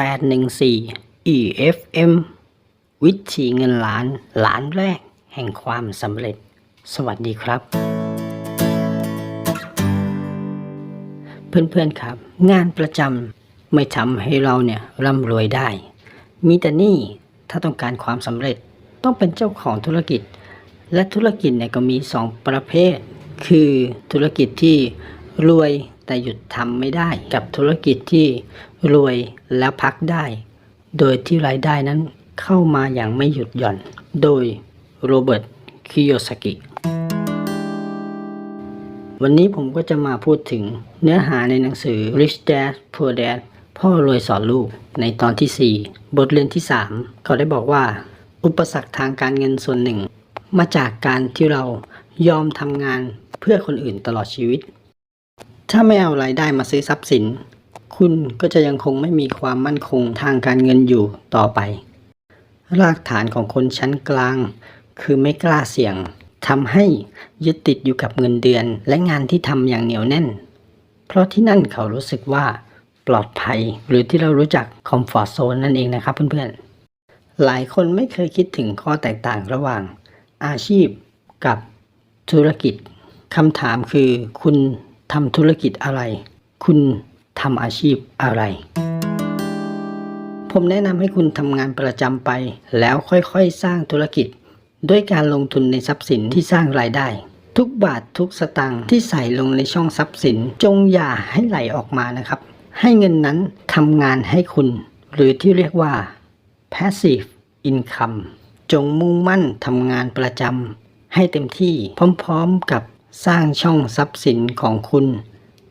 814 EFM วิธีเงินล้านล้านแรก แห่งความสำเร็จ สวัสดีครับ เพื่อนๆครับ งานประจำไม่ทำให้เราเนี่ยร่ำรวยได้ มีแต่นี่ถ้าต้องการความสำเร็จต้องเป็นเจ้าของธุรกิจ และธุรกิจเนี่ยก็มีสองประเภท คือธุรกิจที่รวยแต่หยุดทำไม่ได้กับธุรกิจที่ รวยแล้วพักได้ โดยที่รายได้นั้นเข้ามาอย่างไม่หยุดหย่อน โดยโรเบิร์ต คิโยสกิ วันนี้ผมก็จะมาพูดถึงเนื้อหาในหนังสือ Rich Dad Poor Dad พ่อรวยสอนลูกในตอนที่ 4 บทเรียนที่ 3 เขาได้บอกว่า อุปสรรคทางการเงินส่วนหนึ่ง มาจากการที่เรายอมทำงานเพื่อคนอื่นตลอดชีวิต ถ้าไม่เอารายได้มาซื้อทรัพย์สิน คุณก็จะยังคงไม่มีความมั่นคงทางการเงินอยู่ต่อไป รากฐานของคนชั้นกลาง คือไม่กล้าเสี่ยงทำให้ยึดติดอยู่กับเงินเดือนและงานที่ทำอย่างเหนียวแน่น เพราะที่นั่นเขารู้สึกว่าปลอดภัย หรือที่เรารู้จักคอมฟอร์ z โซนนั่นเองนะครับเพื่อนๆ หลายคนไม่เคยคิดถึงข้อแตกต่างระหว่าง อาชีพกับธุรกิจคำถามคือคุณทำธุรกิจอะไร คุณ ทำอาชีพอะไร ผมแนะนำให้คุณทำงานประจำไป แล้วค่อยๆ สร้างธุรกิจ ด้วยการลงทุนในทรัพย์สินที่สร้างรายได้ ทุกบาททุกสตางค์ที่ใส่ลงในช่องทรัพย์สิน จงอย่าให้ไหลออกมานะครับ ให้เงินนั้นทำงานให้คุณ หรือที่เรียกว่า passive income จงมุ่งมั่นทำงานประจำให้เต็มที่พร้อมๆกับสร้างช่องทรัพย์สินของคุณ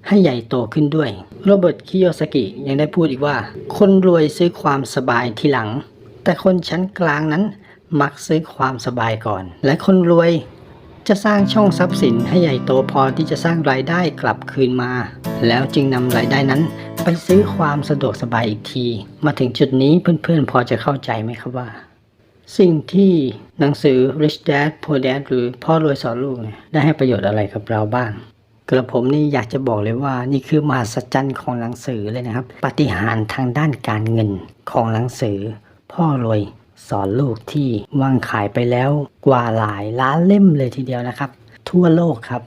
ให้ใหญ่โตขึ้นด้วย โรเบิร์ตคิโยสกิยังได้พูดอีกว่า คนรวยซื้อความสบายทีหลัง แต่คนชั้นกลางนั้นมักซื้อความสบายก่อน และคนรวยจะสร้างช่องทรัพย์สินให้ใหญ่โตพอที่จะสร้างรายได้กลับคืนมา แล้วจึงนำรายได้นั้น ไปซื้อความสะดวกสบายอีกที มาถึงจุดนี้เพื่อนๆ พอจะเข้าใจไหมครับว่า สิ่งที่หนังสือ Rich Dad Poor Dad หรือพ่อรวยสอนลูกเนี่ยได้ให้ประโยชน์อะไรกับเราบ้าง กระผมนี่อยากจะบอกเลยว่านี่คือมหัศจรรย์ของหนังสือเลยนะครับ ปฏิหารทางด้านการเงินของหนังสือ พ่อรวยสอนลูกที่วางขายไปแล้วกว่าหลายล้านเล่มเลยทีเดียวนะครับ ทั่วโลกครับ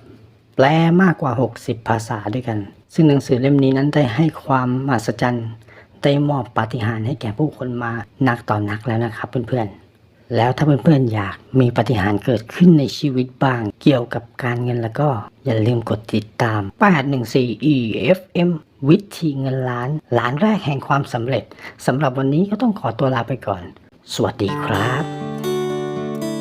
แปลมากกว่า 60 ภาษาด้วยกัน ซึ่งหนังสือเล่มนี้นั้นได้ให้ความมหัศจรรย์ได้มอบปาฏิหาริย์ให้แก่ผู้คนมานักต่อนนักแล้วนะครับเพื่อนๆ แล้วถ้าเพื่อนๆอยากมีปาฏิหาริย์เกิดขึ้นในชีวิตบ้าง เกี่ยวกับการเงินแล้วก็อย่าลืมกดติดตาม 814 EFM วิธีเงินล้านล้านแรกแห่งความสำเร็จสำหรับวันนี้ก็ต้องขอตัวลาไปก่อน สวัสดีครับ